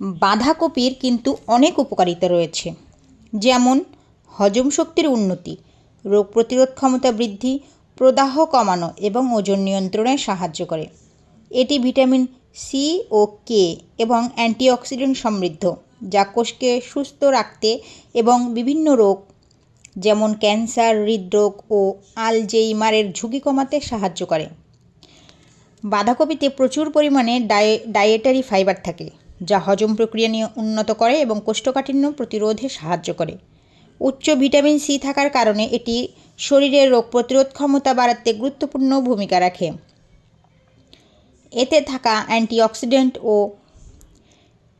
বাঁধাকপির কিন্তু অনেক উপকারিতা রয়েছে, যেমন হজম শক্তির উন্নতি, রোগ প্রতিরোধ ক্ষমতা বৃদ্ধি, প্রদাহ কমানো এবং ওজন নিয়ন্ত্রণে সাহায্য করে। এটি ভিটামিন সি ও কে এবং অ্যান্টিঅক্সিডেন্ট সমৃদ্ধ, যা কোষকে সুস্থ রাখতে এবং বিভিন্ন রোগ, যেমন ক্যান্সার, হৃদরোগ ও আলজেইমারের ঝুঁকি কমাতে সাহায্য করে। বাঁধাকপিতে প্রচুর পরিমাণে ডায়ে, ডায়েটারি ফাইবার থাকে। যা হজম প্রক্রিয়া নিয়ে উন্নত করে এবং কোষ্ঠকাঠিন্য প্রতিরোধে সাহায্য করে। উচ্চ ভিটামিন সি থাকার কারণে এটি শরীরের রোগ প্রতিরোধ ক্ষমতা বাড়াতে গুরুত্বপূর্ণ ভূমিকা রাখে। এতে থাকা অ্যান্টিঅক্সিডেন্ট ও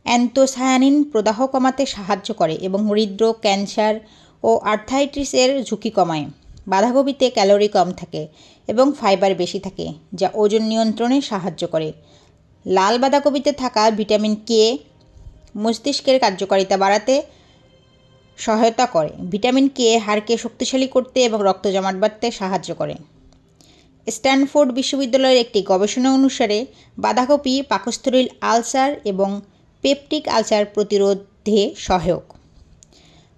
অ্যান্থোসায়ানিন প্রদাহ কমাতে সাহায্য করে এবং হৃদরোগ, ক্যান্সার ও আর্থাইটিসের ঝুঁকি কমায়। বাঁধাকপিতে ক্যালোরি কম থাকে এবং ফাইবার বেশি থাকে, যা ওজন নিয়ন্ত্রণে সাহায্য করে। লাল বাঁধাকপিতে থাকা ভিটামিন কে মস্তিষ্কের কার্যকারিতা বাড়াতে সহায়তা করে। ভিটামিন কে হাড়কে শক্তিশালী করতে এবং রক্ত জমাট বাড়তে সাহায্য করে। স্ট্যানফোর্ড বিশ্ববিদ্যালয়ের একটি গবেষণা অনুসারে বাঁধাকপি পাকস্থলীর আলসার এবং পেপটিক আলসার প্রতিরোধে সহায়ক।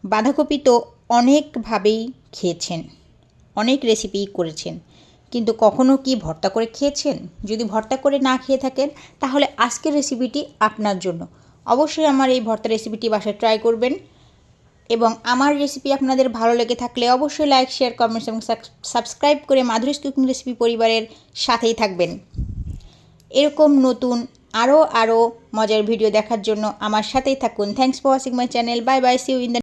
বাঁধাকপি তো অনেকভাবেই খেয়েছেন, অনেক রেসিপি করেছেন। কিন্তু কখনো কি ভর্তা করে খেয়েছেন? যদি ভর্তা করে না খেয়ে থাকেন, তাহলে আজকের রেসিপিটি আপনার জন্য। অবশ্যই আমার এই ভর্তা রেসিপিটি বাসায় ট্রাই করবেন এবং আমার রেসিপি আপনাদের ভালো লেগে থাকলে অবশ্যই লাইক শেয়ার কমেন্টস এবং সাবস্ক্রাইব করে মাধুরীস কুকিং রেসিপি পরিবারের সাথেই থাকবেন। এরকম নতুন আরও আরও মজার ভিডিও দেখার জন্য আমার সাথেই থাকুন। Thanks for watching my channel bye bye see you in the